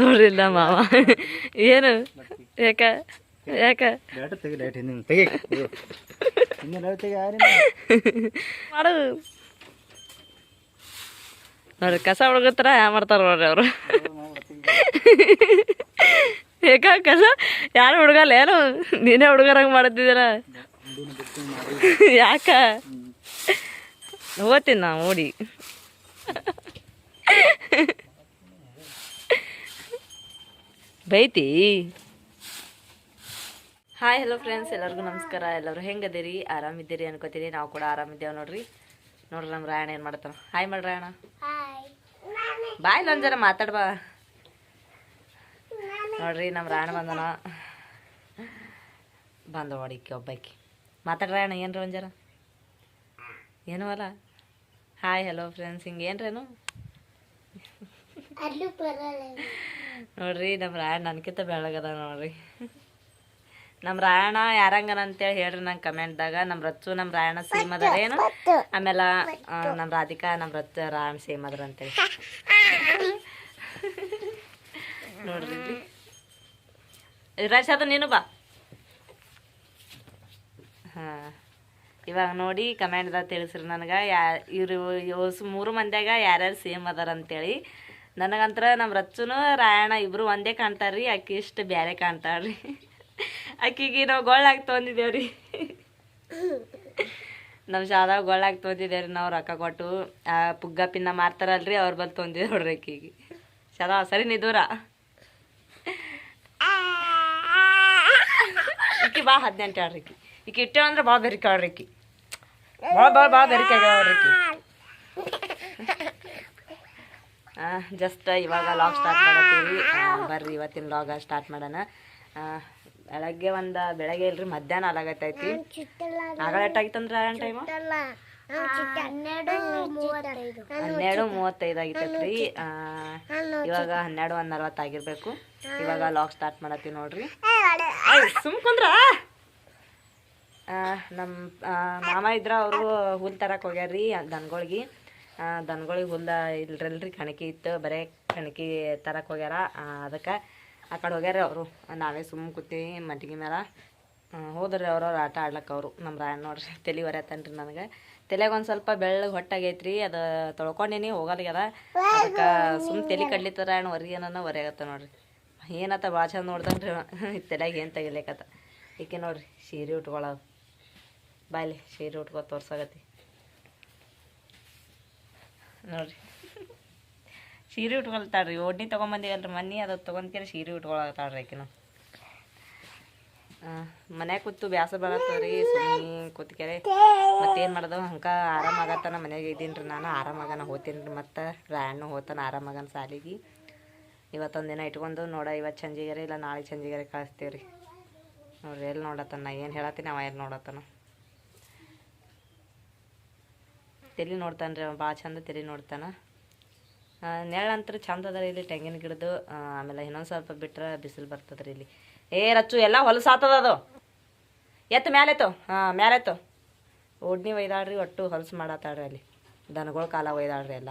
ನೋಡ್ರಿಲ್ಲ ಮಾವ. ಏನು? ಯಾಕ? ಯಾಕ? ಮಾಡು ನೋಡ್ರಿ ಕಸ ಹುಡುಗತ್ತರ ಯಾ ಮಾಡ್ತಾರ ನೋಡ್ರಿ ಅವರು. ಯಾಕ ಕಸ? ಯಾರು ಹುಡುಗಲ್ಲ ಏನು? ನೀನೇ ಹುಡುಗರಂಗೆ ಮಾಡ್ತಿದ್ದೀರ? ಯಾಕ? ಓದ್ತೀನಿ ನಾ ಓಡಿ. ಬೈತಿ. ಹಾಯ್ ಹಲೋ ಫ್ರೆಂಡ್ಸ್ ಎಲ್ಲರಿಗೂ ನಮಸ್ಕಾರ. ಎಲ್ಲರೂ ಹೆಂಗದಿರಿ? ಆರಾಮಿದ್ದೀರಿ ಅನ್ಕೋತೀರಿ ನಾವು ಕೂಡ ಆರಾಮಿದ್ದೇವೆ ನೋಡ್ರಿ. ನೋಡ್ರಿ ನಮ್ಮ ರಾಯಣ ಏನು ಮಾಡ್ತಾನ? ಹಾಯ್ ಮಾಡ್ರಿ ರಾಯಣ ಬಾಯ್ ಜನ ಮಾತಾಡ್ಬಾ ನೋಡ್ರಿ ನಮ್ಮ ರಾಯಣ ಬಂದನ. ಬಂದ ಹೊಡಿಕೆ ಒಬ್ಬಾಕಿ. ಮಾತಾಡ್ರಿ ರಾಯಣ ಏನ್ರಿ ಒಂದು ಜರ? ಏನು ಅಲ್ಲ? ಹಾಯ್ ಹಲೋ ಫ್ರೆಂಡ್ಸ್ ಹಿಂಗೆ ಏನ್ರೇನು? ನೋಡ್ರಿ ನಮ್ಮ ರಾಯಣ್ಣ ನನ್ಕಿಂತ ಬೆಳಗದ ನೋಡ್ರಿ. ನಮ್ಮ ರಾಯಣ್ಣ ಯಾರಂಗನ ಅಂತೇಳಿ ಹೇಳ್ರಿ ನಂಗೆ ಕಮೆಂಟ್ದಾಗ. ನಮ್ಮ ರಚ್ಚು ನಮ್ಮ ರಾಯಣ್ಣ ಸೇಮ್ ಅದಾರ ಏನು? ಆಮೇಲೆ ನಮ್ಮ ರಾಧಿಕಾ ನಮ್ಮ ರಚ್ಚು ರಾಯಣ ಸೇಮ್ ಅದ್ರ ಅಂತೇಳಿ. ನೋಡ್ರಿ. ರಶ್ ಅದ ನೀನು ಬಾ. ಹಾಂ. ಇವಾಗ ನೋಡಿ ಕಮೆಂಟ್ದಾಗ ತಿಳಿಸ್ರಿ ನನಗೆ. ಯಾ ಇವರು ಮೂರು ಮಂದ್ಯಾಗ ಯಾರ್ಯಾರು ಸೇಮ್ ಅದಾರ ಅಂತೇಳಿ. ನನಗಂತ್ರ ನಮ್ಮ ರಚ್ಚುನು ರಾಯಣ ಇಬ್ರು ಒಂದೇ ಕಾಣ್ತಾರ್ರಿ ಆಕಿ ಇಷ್ಟು ಬೇರೆ ಕಾಣ್ತಾಳ್ರಿ ಆಕಿಗೆ ನಾವು ಗೊಳ್ಳಾಗಿ ತೊಂದಿದ್ದೇವ್ರಿ. ನಮ್ಮ ಶಾದಾಗ ಗೊಳ್ಳಾಗಿ ತೊಂದಿದ್ದೇವ್ರಿ, ನಾವು ರೊಕ್ಕ ಕೊಟ್ಟು ಪುಗ್ಗ ಪಿನ್ನ ಮಾರ್ತಾರಲ್ರಿ, ಅವ್ರ ಬಂದು ತೊಂದಿದ್ದೇವೆ ನೋಡ್ರಿ ಆಕಿಗೆ ಶಾದಾ ಸರಿ ನಿದೂರ ಈಕಿ ಬಾ ಹದಿನೆಂಟು ಹೇಳ್ರಿ ಈಕಿ. ಇಟ್ಟೆ ಅಂದ್ರೆ ಭಾಳ ಬೆರಿಕೆ ಆಡ್ರಿ ಈಕಿ ಭಾಳ ಭಾಳ ಭಾಳ ಬೆರಿಕೆ ಜಸ್ಟ್ ಇವಾಗ ಲಾಗ್ ಸ್ಟಾರ್ಟ್ ಮಾಡತ್ತೀವಿ. ಬರ್ರಿ ಇವತ್ತಿನ ಲಾಗ ಸ್ಟಾರ್ಟ್ ಮಾಡೋಣ. ಬೆಳಗ್ಗೆ ಒಂದು ಬೆಳಗ್ಗೆ ಇಲ್ರಿ ಮಧ್ಯಾಹ್ನ ಅಲಾಗತ್ತೈತಿ ಆಗಳ ಟೈಮ್ ಟೈಮು ಹನ್ನೆರಡು ಮೂವತ್ತೈದು. ಆಗಿತ್ತೈತ್ರಿ. ಇವಾಗ ಹನ್ನೆರಡು ಒಂದು ನಲ್ವತ್ತು ಆಗಿರ್ಬೇಕು ಇವಾಗ ಲಾಗ್ ಸ್ಟಾರ್ಟ್ ಮಾಡತ್ತೀವಿ ನೋಡ್ರಿ. ಸುಮ್ ಕುಂದ್ರ. ನಮ್ಮ ಮಾಮ ಇದ್ರ ಅವರು ಹುಲ್ ತರಕ್ಕೆ ಹೋಗ್ಯಾರ್ರಿ ದನಗಳಿಗೆ. ದನಗಳಿಗೆ ಹುಲ್ದ ಇಲ್ರಲ್ರಿ, ಕಣಕಿ ಇತ್ತು, ಬರೇ ಕಣಕಿ ತರಕ್ಕೆ ಹೋಗ್ಯಾರ. ಅದಕ್ಕೆ ಆ ಕಡೆ ಹೋಗ್ಯಾರ ಅವರು. ನಾವೇ ಸುಮ್ಮನೆ ಕೂತೀವಿ ಮಟ್ಟಿಗೆ ಮೇಲೆ ಹೋದ್ರಿ ಅವ್ರವ್ರು ಆಟ ಆಡ್ಲಕ್ಕೆ ಅವರು. ನಮ್ಮ ರಾಯಣ್ಣ ನೋಡ್ರಿ, ತಲೆ ಹೊರತನ್ರಿ ನನಗೆ. ತಲೆಗೆ ಒಂದು ಸ್ವಲ್ಪ ಬೆಳ್ಳಗೆ ಹೊಟ್ಟಾಗೈತ್ರಿ, ಅದು ತೊಳ್ಕೊಂಡೇನಿ, ಹೋಗಲ್ಗ್ಯದ. ಅದಕ್ಕೆ ಸುಮ್ಮ ತಲೆ ಕಡ್ಲಿತ್ತಾರ ಅಣ್ಣ ಹೊರಿ ಏನನ್ನ ಹೊರೆಯಗತ್ತ ನೋಡ್ರಿ. ಏನತ್ತ ಭಾಳ ಚಂದ ನೋಡ್ತಾನ್ರಿ ತಲೆಗೆ ಏನು ತೆಗಿಲಿಕತ್ತ. ಈಕೆ ನೋಡ್ರಿ, ಸೀರೆ ಉಟ್ಕೊಳ್ಳೋದು ಬಾಯ್ಲಿ, ಸೀರೆ ಉಟ್ಕೊ ತೋರ್ಸಾಗತ್ತಿ ನೋಡ್ರಿ ಸೀರೆ ಉಟ್ಕೊಳ್ತಾಳ್ರಿ ಓಡ್ನಿ ತೊಗೊಂಬಂದಿವಲ್ರಿ ಮನೆ ಅದು ತೊಗೊಂಡ್ಕೇರಿ ಸೀರೆ ಉಟ್ಕೊಳತ್ತಾಳ್ರಿ ಹಾಂ ಮನ್ಯಾಗ ಕೂತು ಬ್ಯಾಸ ಬರತ್ತವ್ರಿ ಸುಮ್ಮನೆ ಕೂತ್ಕೆರೆ. ಮತ್ತೇನು ಮಾಡ್ದು ಹಂಗೆ ಆರಾಮಾಗತ್ತಾನ ಮನ್ಯಾಗ ಇದ್ದೀನಿ ರೀ ನಾನು ಆರಾಮಾಗನ ಹೋಗ್ತೀನಿ ರೀ ಮತ್ತು. ರಾಯಣ್ಣು ಹೋತಾನ ಆರಾಮಾಗನ ಸಾಲಿಗೆ. ಇವತ್ತೊಂದು ದಿನ ಇಟ್ಕೊಂಡು ನೋಡ, ಇವತ್ತು ಸಂಜೆಗೆರೆ ಇಲ್ಲ ನಾಳೆ ಸಂಜೆಗೆರೆ ಕಳಿಸ್ತೀವಿ ರೀ ನೋಡ್ರಿ ಎಲ್ಲಿ ನೋಡತ್ತಾನ? ಏನು ಹೇಳತ್ತೀನಿ ಅವ ಎಲ್ಲಿ ನೋಡತ್ತಾನ? ತಲೆ ನೋಡ್ತಾನೆ ರೀ ಅವ ಭಾಳ ಚಂದ ತಲೆ ನೋಡ್ತಾನೆ. ನೆರಳಂತ್ರ ಚಂದ ಅದ ರೀ ಇಲ್ಲಿ ತೆಂಗಿನ ಗಿಡದು ಆಮೇಲೆ ಇನ್ನೊಂದು ಸ್ವಲ್ಪ ಬಿಟ್ರೆ ಬಿಸಿಲು ಬರ್ತದೆ ರೀ ಇಲ್ಲಿ. ಏ ರಚ್ಚು ಎಲ್ಲ ಹೊಲಸಾತದ ಅದು. ಎತ್ತು ಮ್ಯಾಲೆತ್ತು ಹಾಂ ಮ್ಯಾಲೆತ್ತು ಓಡ್ನಿ ಒಯ್ದಾಡ್ರಿ ಒಟ್ಟು ಹೊಲಸು ಮಾಡತ್ತಾಳ್ರಿ ಅಲ್ಲಿ. ದನಗಳ ಕಾಲ ಒಯ್ದಾಳ್ರಿ ಎಲ್ಲ.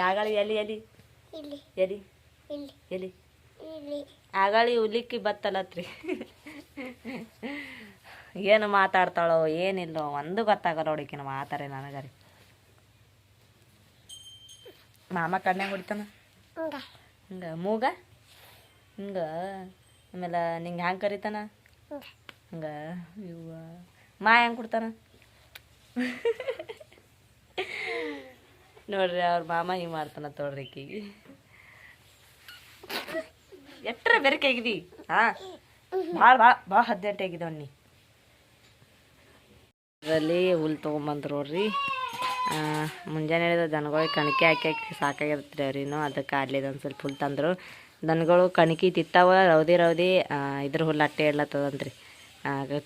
ಯಾಗಳಿ ಎಲ್ಲಿ ಎಲ್ಲಿ ಎಲ್ಲಿ ಎಲ್ಲಿ ಆಗಾಳಿ ಉಲಿಕ್ಕಿ ಬತ್ತಲತ್ರಿ. ಏನು ಮಾತಾಡ್ತಾಳೋ ಏನಿಲ್ಲೋ ಒಂದು ಗೊತ್ತಾಗಲ್ಲ ನೋಡಿಕಿನ ಮಾತಾರೆ ನನಗರಿ. ಮಾಮ ಕಣ್ಣೆ ಹೊಡಿತಾನ? ಹಿಂಗ. ಮೂಗ? ಹಿಂಗ ಆಮೇಲೆ ನಿಂಗೆ ಹ್ಯಾಂಗೆ ಕರಿತಾನ? ಹಂಗ. ಇವ ಮಾ ಹೆಂಗೆ ಕೊಡ್ತಾನ? ನೋಡ್ರಿ ಅವ್ರ ಮಾಮ ಹಿಂಗೆ ಮಾಡ್ತಾನ ತೋಡ್ರಿ ಈಕಿಗೆ. ಎಟ್ರ ಬೆರಕೆ ಆಗಿದಿ ಹಾ? ಭಾಳ ಭಾಳ ಭಾಳ ಹದಿನೆಂಟು ಆಗಿದವ ನೀ ಅದರಲ್ಲಿ ಹುಲ್ ತೊಗೊಂಬಂದ್ರು ರೀ ಮುಂಜಾನೆ ಹೇಳಿದ ದನಗಳಿಗೆ ಕಣಕಿ ಹಾಕಿ ಹಾಕಿ ಸಾಕಾಗಿರುತ್ತೆ ಅವ್ರೇನು ಅದಕ್ಕೆ ಅಲ್ಲಿದ ಒಂದು ಸ್ವಲ್ಪ ಹುಲ್ ತಂದರು. ದನಗಳು ಕಣಕಿ ತಿತ್ತಾವ, ರೌದಿ ರೌದಿ ಇದ್ರ ಹುಲ್ಲು ಅಟ್ಟೆ ಇಡ್ಲತ್ತದಂತ್ರಿ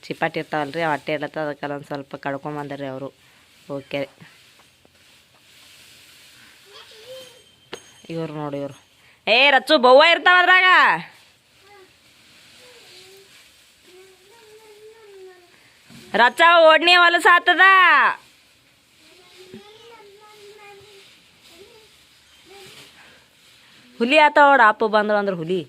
ಚಿಪಾಟಿ ಇರ್ತಾವಲ್ರಿ, ಅವು ಅಟ್ಟೆ ಇಡ್ಲತ್ತದ ಅದಕ್ಕೆ ಒಂದು ಸ್ವಲ್ಪ ಕಡ್ಕೊಂಬಂದ್ರಿ ಅವರು. ಓಕೆ. ಇವ್ರು ನೋಡಿ ಇವರು. ಏ, ರಚ್ಚು ಬೌವ ಇರ್ತಾವ ಅದ್ರಾಗ. ರಚ ಓಡ್ನಿ ಹೊಲಸ ಆತದ ಹುಲಿ ಆತ ಓಡ ಅಪ್ಪ ಬಂದ್ರು ಅಂದ್ರೆ ಹುಲಿ.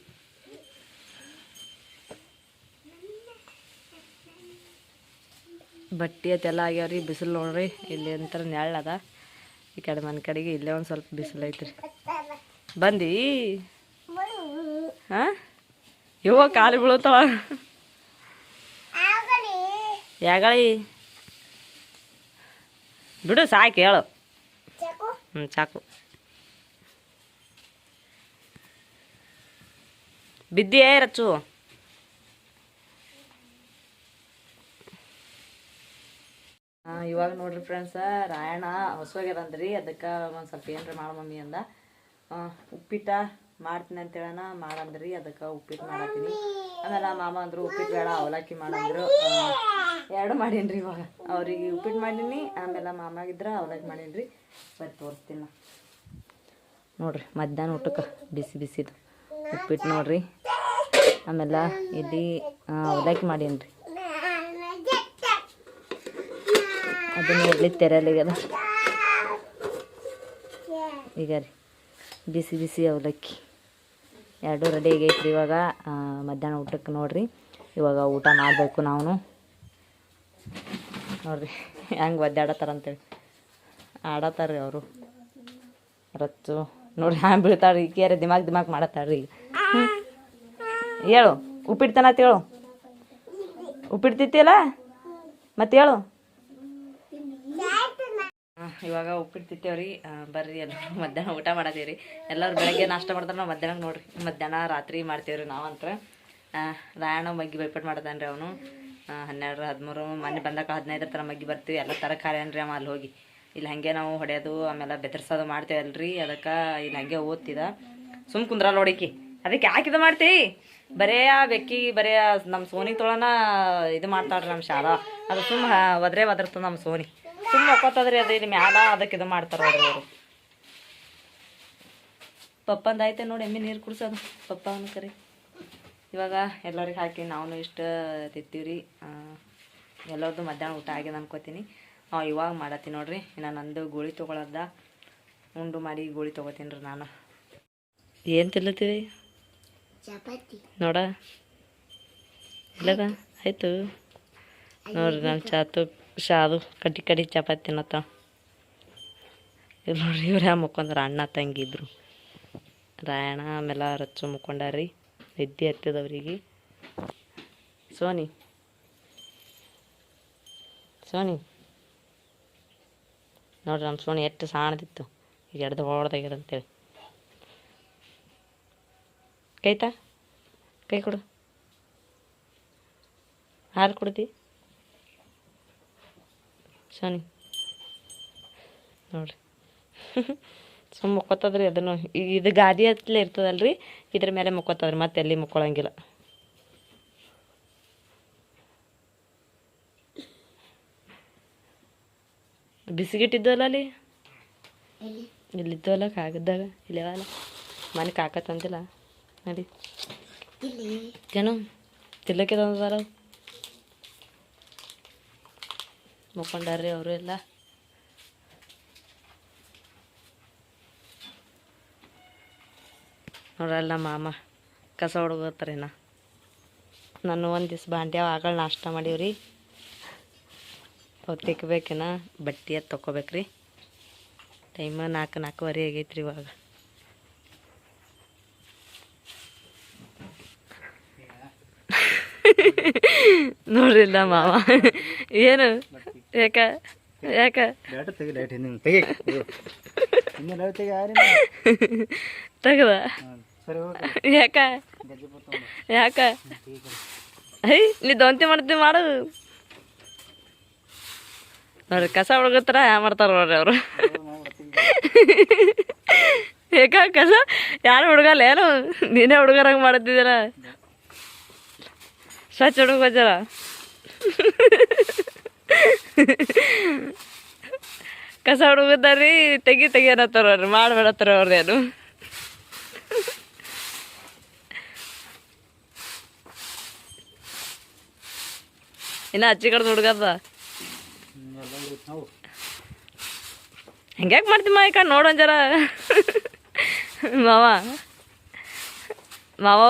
ಬಟ್ಟಿ ಅದೆಲ್ಲ ಆಗ್ಯಾವ್ರಿ ಬಿಸಿಲು ನೋಡ್ರಿ ಇಲ್ಲಿ ಅಂತರ ನೆಳ್ಳದ ಈ ಕಡೆ ಮನೆ ಕಡೆಗೆ ಇಲ್ಲೇ ಒಂದು ಸ್ವಲ್ಪ ಬಿಸಿಲು ಐತ್ರಿ. ಬಂದಿ? ಹಾಂ? ಇವ ಕಾಲು ಬೀಳುತ್ತವ. ಯಾಗಳಿ? ಬಿಡು ಸಾಕು ಹೇಳು ಹ್ಞೂ ಸಾಕು ಬಿದ್ದಿಯೇ ರಚ್ಚು. ಆ, ಇವಾಗ ನೋಡ್ರಿ ಫ್ರೆಂಡ್ಸ ರಾಯಣ್ಣ ಹೊಸವಾಗ್ಯದಂದ್ರಿ ಅದಕ್ಕೆ ಒಂದು ಸ್ವಲ್ಪ ಏನ್ರಿ ಮಾಡ ಮಮ್ಮಿ ಅಂದ. ಉಪ್ಪಿಟ್ಟ ಮಾಡ್ತೀನಿ ಅಂತ ಹೇಳೋಣ. ಮಾಡಂದ್ರಿ, ಅದಕ್ಕೆ ಉಪ್ಪಿಟ್ಟು ಮಾಡತ್ತೀನಿ ಆಮೇಲೆ ಮಾಮ ಅಂದರು, ಉಪ್ಪಿಟ್ಟು ಬೇಡ, ಅವಲಕ್ಕಿ ಮಾಡಂದ್ರು. ಎರಡು ರೀ ಇವಾಗ. ಅವ್ರಿಗೆ ಉಪ್ಪಿಟ್ಟು ಮಾಡೀನಿ, ಆಮೇಲೆ ಮಾಮಾಗಿದ್ರೆ ಅವಲಕ್ಕಿ ಮಾಡೀನಿ ಬರೀ ತೋರಿಸ್ತೀನಿ ನಾ. ನೋಡ್ರಿ, ಮಧ್ಯಾಹ್ನ ಊಟಕ್ಕೆ ಬಿಸಿ ಬಿಸಿದು ಉಪ್ಪಿಟ್ಟು ನೋಡ್ರಿ. ಆಮೇಲೆ ಇಲ್ಲಿ ಅವಲಕ್ಕಿ ಅವಲಕ್ಕಿ ರೀ ಅದನ್ನ ಎಲ್ಲಿ ತೆರಲಿಗದ ಈಗ ರೀ, ಬಿಸಿ ಬಿಸಿ ಅವಲಕ್ಕಿ. ಎರಡು ರೆಡಿ ಆಗೈತ್ರಿ ಇವಾಗ. ಮಧ್ಯಾಹ್ನ ಊಟಕ್ಕೆ ನೋಡ್ರಿ. ಇವಾಗ ಊಟ ಮಾಡಬೇಕು ನಾವು. ನೋಡ್ರಿ ಹೆಂಗೆ ಒದ್ದಾಡತ್ತಾರ ಅಂತೇಳಿ. ಆಡತ್ತಾರ್ರಿ ಅವರು. ರಚ್ಚು ನೋಡ್ರಿ ಹ್ಯಾಂಗೆ ಬೀಳ್ತಾಳ್ರಿ. ಈಕೆಯಾರ ದಿಮಾಗ್ ದಿಮಾಗ್ ಮಾಡತ್ತಾಳ್ರಿ ಹೇಳು ಉಪ್ಪಿಡ್ತಾನ ಹೇಳು. ಉಪ್ಪಿಡ್ತಿತ್ತಿಲ್ಲ ಮತ್ತೆ ಹೇಳು. ಆ, ಇವಾಗ ಉಪ್ಪಿಟ್ಟು ತಿಂತೇವ್ರಿ ಆ, ಬರ್ರಿ ಎಲ್ಲ ಮಧ್ಯಾಹ್ನ ಊಟ ಮಾಡತ್ತೀವ್ರಿ ಎಲ್ಲರೂ ಬೆಳಗ್ಗೆ ನಾಷ್ಟ ಮಾಡ್ತಾರೆ ನಾವು ಮಧ್ಯಾಹ್ನ ನೋಡ್ರಿ. ಮಧ್ಯಾಹ್ನ ರಾತ್ರಿ ಮಾಡ್ತೇವ್ರಿ ನಾವಂತ್ರ. ರಾಯಣ ಮಗ್ಗಿ ಬೈಪಟ್ ಮಾಡ್ತಾನೆ ರೀ ಅವನು ಹನ್ನೆರಡು ಹದಿಮೂರು ಮನೆ ಬಂದಾಗ ಹದಿನೈದರ ಥರ ಮಗ್ಗಿ ಬರ್ತೀವಿ. ಎಲ್ಲ ಥರ ಕಾರ್ಯನ್ರಿ ಅವ ಅಲ್ಲಿ ಹೋಗಿ. ಇಲ್ಲಿ ಹಾಗೆ ನಾವು ಹೊಡೆಯೋದು ಆಮೇಲೆ ಬೆದರ್ಸೋದು ಮಾಡ್ತೇವಲ್ರಿ. ಅದಕ್ಕೆ ಇಲ್ಲಿ ಹಾಗೆ ಓದ್ತಿದ. ಸುಮ್ ಕುಂದ್ರ ನೋಡಿಕಿ ಅದಕ್ಕೆ ಯಾಕಿದ ಮಾಡ್ತೀ? ಮಾಡ್ತೀವಿ ಬರೇ ಆ ಬೆಕ್ಕಿ ಬರೇ ನಮ್ಮ ಸೋನಿ ತೊಳನ ಇದು ಮಾಡ್ತಾಳ್ರಿ ನಮ್ಮ ಶಾಲಾ. ಅದು ಸುಮ್ಮ ಒದ್ರೆ ಒದರ್ತದ ನಮ್ಮ ಸೋನಿ. ಸುಮ್ಮ ಒಕ್ಕೋತದ್ರಿ ಅದು ಇಲ್ಲಿ ಮ್ಯಾಲ ಅದಕ್ಕೆ ಇದು ಮಾಡ್ತಾರ ನೋಡ್ರಿ ಅವರು. ಪಪ್ಪಂದು ಐತೆ ನೋಡಿ ಎಮ್ಮೆ ನೀರು ಕುಡ್ಸೋದು. ಪಪ್ಪ ಅನ್ಕರಿ ಕರಿ. ಇವಾಗ ಎಲ್ಲರಿಗೆ ಹಾಕಿ ನಾವು ಇಷ್ಟು ತಿತ್ತೀವ್ರಿ. ಎಲ್ಲರದ್ದು ಮಧ್ಯಾಹ್ನ ಊಟ ಆಗ್ಯದ ಅನ್ಕೋತೀನಿ. ಹಾಂ ಇವಾಗ ಮಾಡತ್ತೀನಿ ನೋಡ್ರಿ. ಇನ್ನು ನಂದು ಗೋಳಿ ತೊಗೊಳದ. ಉಂಡು ಮಾಡಿ ಗೋಳಿ ತೊಗೋತೀನಿ ರೀ ನಾನು. ಏನು ತಿಲ್ಲತ್ತೀವಿ ಚಪಾತಿ. ನೋಡ. ಇಲ್ಲದ ಆಯಿತು. ನೋಡ್ರಿ ನಾನು ಚಾತು ಶಾದು ಕಡ್ಡಿ ಕಡಿ ಚಪಾತಿ ತಿನ್ನತ್ತ ಇಲ್ಲಿ ನೋಡ್ರಿ, ಇವ್ರು ಯಾವ ಮುಖಂದ್ರೆ ಅಣ್ಣ, ತಂಗಿ ಇದ್ರು. ರಾಯಣ ಆಮೇಲೆ ರಚ್ಚು ಮುಕ್ಕೊಂಡಾರಿ ನಿದ್ದೆ ಹತ್ತದವ್ರಿಗೆ. ಸೋನಿ. ಸೋನಿ. ನೋಡ್ರಿ ನಮ್ಮ ಸೋನಿ ಎಷ್ಟು ಸಾಣದಿತ್ತು. ಈಗ ಎಡ್ದು ಹೊಡ್ದಾಗ್ಯದ ಅಂತೇಳಿ. ಕೈತಾ? ಕೈ ಕೊಡು. ಹಾಲು ಕುಡ್ದಿ ಸೋನಿ ನೋಡ್ರಿ. ಸುಮ್ಮ ಮುಕ್ಕೋತದ್ರಿ ಅದನ್ನು. ಇದು ಗಾದಿ ಹತ್ತಲೇ ಇರ್ತದಲ್ರಿ ಇದ್ರ ಮೇಲೆ ಮುಕ್ಕೋತದ್ರಿ ಮತ್ತೆ ಎಲ್ಲಿ ಮುಕ್ಕೊಳಂಗಿಲ್ಲ. ಬಿಸಿಗಿಟ್ಟಿದ್ದಲ್ಲ ಅಲ್ಲಿ? ಇಲ್ಲಿದ್ದಲ್ಲ ಕಾಗದ್ದಾಗ. ಇಲ್ಲವಲ್ಲ ಮನೆ ಕಾಕತ್ತಂತಿಲ್ಲ ನಡಿ. ಏನು ತಿಲ್ಲಕ್ಕೆ ತಂದಾರ ಮುಕ್ಕೊಂಡಾರ್ರಿ ಅವರು ಎಲ್ಲ. ನೋಡಲ್ಲ ಮಾಮ, ಕಸ ನಾ ನಾನು ಒಂದು ದಿವ್ಸ ಬಾಂಡ್ಯಾವ ಆಗಳ ನಾಷ್ಟ ಮಾಡೀವ್ರಿ. ಅವು ತಿಕ್ಬೇಕಿನ ಬಟ್ಟೆ ಅದು ತೊಗೋಬೇಕ್ರಿ ಟೈಮ್ ನಾಲ್ಕು ನಾಲ್ಕುವರೆ ಆಗೈತ್ರಿ ಇವಾಗ. ನೋಡ್ರಿಲ್ಲ ಮಾವ ಏನು? ಯಾಕ? ಯಾಕ? ತೆಗದ? ಯಾಕ? ಯಾಕ? ಐ ನೀ ದೊಂತಿ ಮಾಡ್ತೀವಿ ಮಾಡು ನೋಡ್ರಿ ಕಸ ಹುಡುಗತ್ತರ ಯಾ ಮಾಡ್ತಾರ ನೋಡ್ರಿ ಅವರು. ಯಾಕ ಕಸ? ಯಾರು ಹುಡುಗಲ್ಲ ಏನು? ನೀನೇ ಹುಡುಗರಂಗೆ ಮಾಡುತ್ತಿದ್ದೀರ ಸ್ವಚ್ಛ ಹುಡುಗ ಬಜ್ಜರ ಕಸ ಹುಡುಗದಾರಿ ತೆಗಿ ತೆಗಿ ಅನ್ನತ್ತಾರ ನೋಡ್ರಿ ಮಾಡ್ಬೇಡತ್ತಾರ ಅವ್ರದೇನು ಇನ್ನ ಅಚ್ಚಿ ಕಡ್ದು ಹುಡುಗದ? ಹೆಂಗ್ಯಾಕ್ ಮಾಡ್ತಿ ಮಾ ಈ ಕಡೆ ನೋಡೋನ್ ಜರ. ಮಾವ. ಮಾವ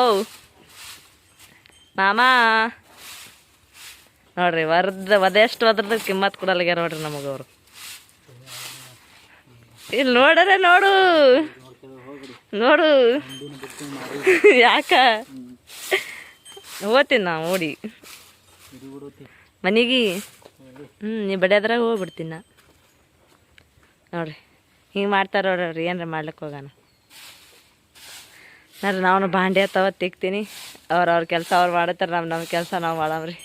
ಮಾಮ. ನೋಡ್ರಿ ವರ್ದ ಒದೆಷ್ಟು ಒದ್ರದ್ದು ಕಿಮ್ಮತ್ ಕೊಡಲ್ಗೆ ನೋಡ್ರಿ ಅವರು. ಇಲ್ಲಿ ನೋಡರೆ ನೋಡು. ನೋಡು. ಯಾಕ? ಹೋಗ್ತೀನಿ ನಾ, ಓಡಿ. ಮನೆಗೆ? ಹ್ಞೂ ನೀ ಬಡಿಯೋದ್ರಾಗ ಹೋಗ್ಬಿಡ್ತೀನಿ. ನಾ ನೋಡ್ರಿ, ಹಿಂಗೆ ಮಾಡ್ತಾರ ನೋಡ್ರಿ ಏನಾರ ಮಾಡ್ಲಿಕ್ಕೆ ಹೋಗೋಣ ನೋಡ್ರಿ ನಾವು ಬಾಂಡೆ ತವ ತಿಕ್ತೀನಿ. ಅವ್ರ ಅವ್ರ ಕೆಲಸ ಅವ್ರು ಮಾಡತ್ತಾರ ನಮ್ಮ ನಮ್ಮ ಕೆಲಸ ನಾವು ಮಾಡಮ್ರಿ.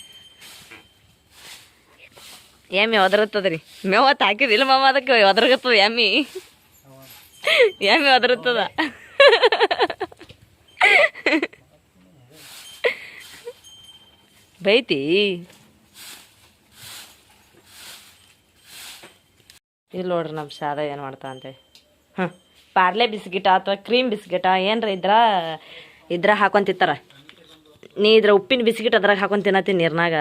ಎಮ್ಮಿ ಒದರುತ್ತದ್ರಿ? ಮೇವತ್ತು ಹಾಕಿದಿಲ್ಲ ಮಾಮ ಅದಕ್ಕೆ ಒದರ್ಗತ್ತದ ಎಮ್ಮಿ ಎಮ್ಮಿ ಒದರುತ್ತದ? ಬೈತಿ? ಇಲ್ಲ ನೋಡ್ರಿ ನಮ್ಮ ಶಾದ ಏನು ಮಾಡ್ತಾ ಅಂತೇಳಿ ಹಾಂ ಪಾರ್ಲೆ ಬಿಸ್ಕಿಟ ಅಥವಾ ಕ್ರೀಮ್ ಬಿಸ್ಕಿಟ, ಏನರ ಇದ್ರ ಇದ್ರ ಹಾಕೊಂತಿತ್ತಾರ ನೀ ಇದ್ರ ಉಪ್ಪಿನ ಬಿಸ್ಕಿಟ್ ಅದ್ರಾಗ ಹಾಕೊಂಡ್ ತಿನ್ನತ್ತಿ ನೀರ್ನಾಗ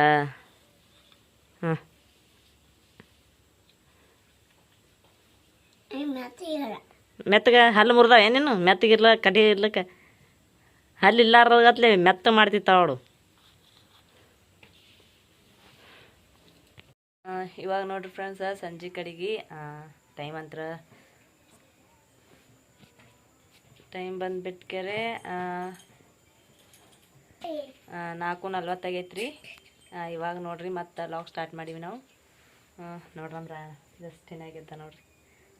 ಹಾಂ ಮತ್ತೆ ಇರಲ್ಲ ಮೆತ್ತಗ ಹಲ್ಲು ಮುರಿದ ಏನೇನು ಮೆತ್ತಗಿರ್ಲ ಕಡಿ ಇರ್ಲಕ್ಕ. ಹಲ್ಲು ಇಲ್ಲಾರ್ದಾಗತ್ಲೆ ಮೆತ್ತ ಮಾಡ್ತಿತ್ತ ಅವಳು. ಇವಾಗ ನೋಡ್ರಿ ಫ್ರೆಂಡ್ಸ್ ಸಂಜೆ ಕಡೆಗೆ ಟೈಮ್ ಅಂತ್ರ. ಟೈಮ್ ಬಂದ್ಬಿಟ್ಕೆರೆ ನಾಲ್ಕು ನಲ್ವತ್ತಾಗೈತ್ರಿ. ಇವಾಗ ನೋಡ್ರಿ ಮತ್ತೆ ಲಾಗ್ ಸ್ಟಾರ್ಟ್ ಮಾಡೀವಿ ನಾವು. ಆ, ನೋಡ್ರಿ ನಮ್ಮ ರಾ ಜಸ್ಟ್ ಏನಾಗಿದ್ದ ನೋಡ್ರಿ.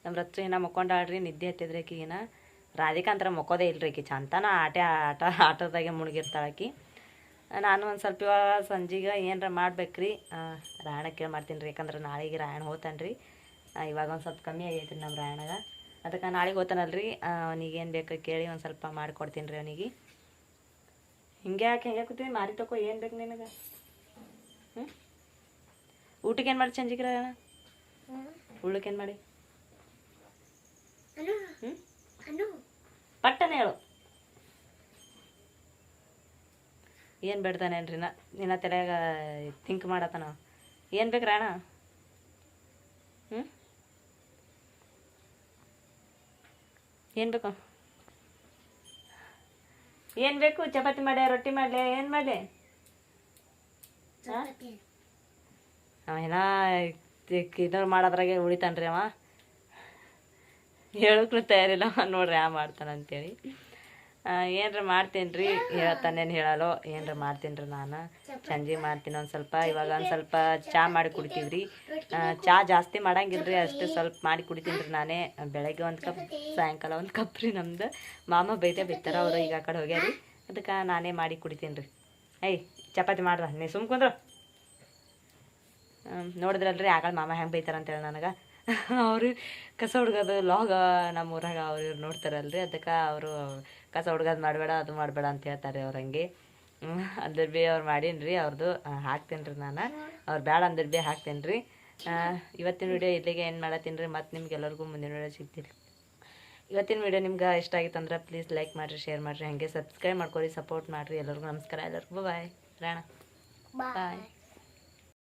ನಮ್ಮ ರಚ್ಚು ಇನ್ನ ಮಕ್ಕೊಂಡಾಳ್ರಿ ನಿದ್ದೆ ಹತ್ತಿದ್ರಿ ಆಕಿಗಿನ ರಾಧಿಕಾ ಅಂತರ ಮಕ್ಕೋದೇ ಇಲ್ರಿ ಆಕಿ. ಚಂತನ ಆಟ ಆಟ ಆಟದಾಗೆ ಮುಳುಗಿರ್ತಾಳೆ ಆಕಿ. ನಾನು ಒಂದು ಸ್ವಲ್ಪ ಇವಾಗ ಸಂಜೆಗೆ ಏನರ ಮಾಡ್ಬೇಕ್ರಿ. ರಾಯಣ ಕೇಳಿ ಮಾಡ್ತೀನಿ ರೀ ಯಾಕಂದ್ರೆ ನಾಳೆಗೆ ರಾಯಣ ಹೋತಾನೆ ರೀ. ಇವಾಗ ಒಂದು ಸ್ವಲ್ಪ ಕಮ್ಮಿ ಆಗೈತೆ ರೀ ನಮ್ಮ ರಾಯಣಗ ಅದಕ್ಕೆ ನಾಳೆಗೆ ಹೋತಾನಲ್ರಿ. ಅವನಿಗೆ ಏನು ಬೇಕು ಕೇಳಿ ಒಂದು ಸ್ವಲ್ಪ ಮಾಡಿಕೊಡ್ತೀನಿ ರೀ ಅವನಿಗೆ. ಹಿಂಗೆ ಯಾಕೆ ಹಿಂಗೆ ಕೂತೀನಿ ಮಾರಿ ತಕೋ ಏನು ಬೇಕು ನಿನಗೆ? ಹ್ಞೂ ಊಟಕ್ಕೆ ಏನು ಮಾಡಿ ಸಂಜೆಗೆ ರಾಯಣ ಉಳ್ಳಕ್ಕೆ ಏನು ಮಾಡಿ? ಪಟ್ಟನೆ ಹೇಳು. ಏನು ಬೇಡ್ತಾನೇನ್ರಿ ನಾ ನಿನ್ನ ತಲೆಯಾಗ ಥಿಂಕ್ ಮಾಡತ್ತಾನ? ಏನು ಬೇಕು ರಾಣ ಹ್ಮ್? ಏನು ಬೇಕು? ಏನು ಬೇಕು? ಚಪಾತಿ ಮಾಡ್ಯ ರೊಟ್ಟಿ ಮಾಡಲಿ ಏನು ಮಾಡಲಿ? ಅವ ಏನ ಇದ್ರ ಮಾಡೋದ್ರಾಗೆ ಉಳಿತಾನ್ರಿ ಅವ. ಹೇಳಕ್ಕೂ ತಯಾರಿಲ್ಲ ನೋಡ್ರಿ ಆ ಮಾಡ್ತಾನೆ ಅಂತೇಳಿ ಏನರ ಮಾಡ್ತೀನಿ ರೀ ಹೇಳ್ತಾನೇನು ಹೇಳಲ್ಲೋ ಏನರ ಮಾಡ್ತೀನಿ ರೀ ನಾನು? ಸಂಜೆ ಮಾಡ್ತೀನಿ, ಒಂದು ಸ್ವಲ್ಪ, ಇವಾಗ ಒಂದು ಸ್ವಲ್ಪ ಚಾ ಮಾಡಿ ಕುಡಿತೀವಿ ರೀ ಚಾ ಜಾಸ್ತಿ ಮಾಡಂಗಿಲ್ಲ ರೀ ಅಷ್ಟೇ ಸ್ವಲ್ಪ ಮಾಡಿ ಕುಡಿತೀನಿ ರೀ ನಾನೇ. ಬೆಳಗ್ಗೆ ಒಂದು ಕಪ್, ಸಾಯಂಕಾಲ ಒಂದು ಕಪ್ ರೀ ನಮ್ದು. ಮಾಮ ಬೈತೆ ಬಿತ್ತಾರ, ಅವರು ಈಗ ಆ ಕಡೆ ಹೋಗ್ಯಾರಿ. ಅದಕ್ಕೆ ನಾನೇ ಮಾಡಿ ಕುಡಿತೀನಿ ರೀ ಏಯ್, ಚಪಾತಿ ಮಾಡ್ರ ನೀ ಸುಮ್ಕೊಂಡ್ರು? ನೋಡಿದ್ರಲ್ರಿ, ಆಗಳ ಮಾಮ ಹೆಂಗೆ ಬೈತಾರಂತೇಳಿ ನನಗೆ. ಅವರು ಕಸ ಹುಡ್ಗೋದು ಲಾಗ ನಮ್ಮ ಊರಾಗ ಅವ್ರು ಇವ್ರು ನೋಡ್ತಾರಲ್ರಿ ಅದಕ್ಕೆ ಅವರು ಕಸ ಹುಡ್ಗೋದು ಮಾಡಬೇಡ ಅದು ಮಾಡಬೇಡ ಅಂತ ಹೇಳ್ತಾರೆ ಅವ್ರು ಹಂಗೆ. ಅಂದ್ರೆ ಬಿ ಅವ್ರು ಮಾಡೀನಿ ರೀ ಅವ್ರದ್ದು ಹಾಕ್ತೀನಿ ರೀ ನಾನು. ಅವ್ರು ಬೇಡ ಅಂದ್ರ ಬಿ ಹಾಕ್ತೀನಿ ರೀ ಇವತ್ತಿನ ವಿಡಿಯೋ ಇಲ್ಲಿಗೆ ಏನು ಮಾಡತ್ತೀನಿ ರೀ ಮತ್ತು ನಿಮ್ಗೆ ಎಲ್ಲರಿಗೂ ಮುಂದಿನ ವಿಡಿಯೋ ಸಿಗ್ತೀರಿ ಇವತ್ತಿನ ವಿಡಿಯೋ ನಿಮ್ಗೆ ಇಷ್ಟ ಆಗಿತ್ತು ಅಂದ್ರೆ ಪ್ಲೀಸ್ ಲೈಕ್ ಮಾಡಿರಿ ಶೇರ್ ಮಾಡಿರಿ ಹಾಗೆ ಸಬ್ಸ್ಕ್ರೈಬ್ ಮಾಡ್ಕೊರಿ ಸಪೋರ್ಟ್ ಮಾಡಿರಿ. ಎಲ್ಲರಿಗೂ ನಮಸ್ಕಾರ ಎಲ್ಲರಿಗೂ ಬಾಯ್ ರಾಣ. ಬಾಯ್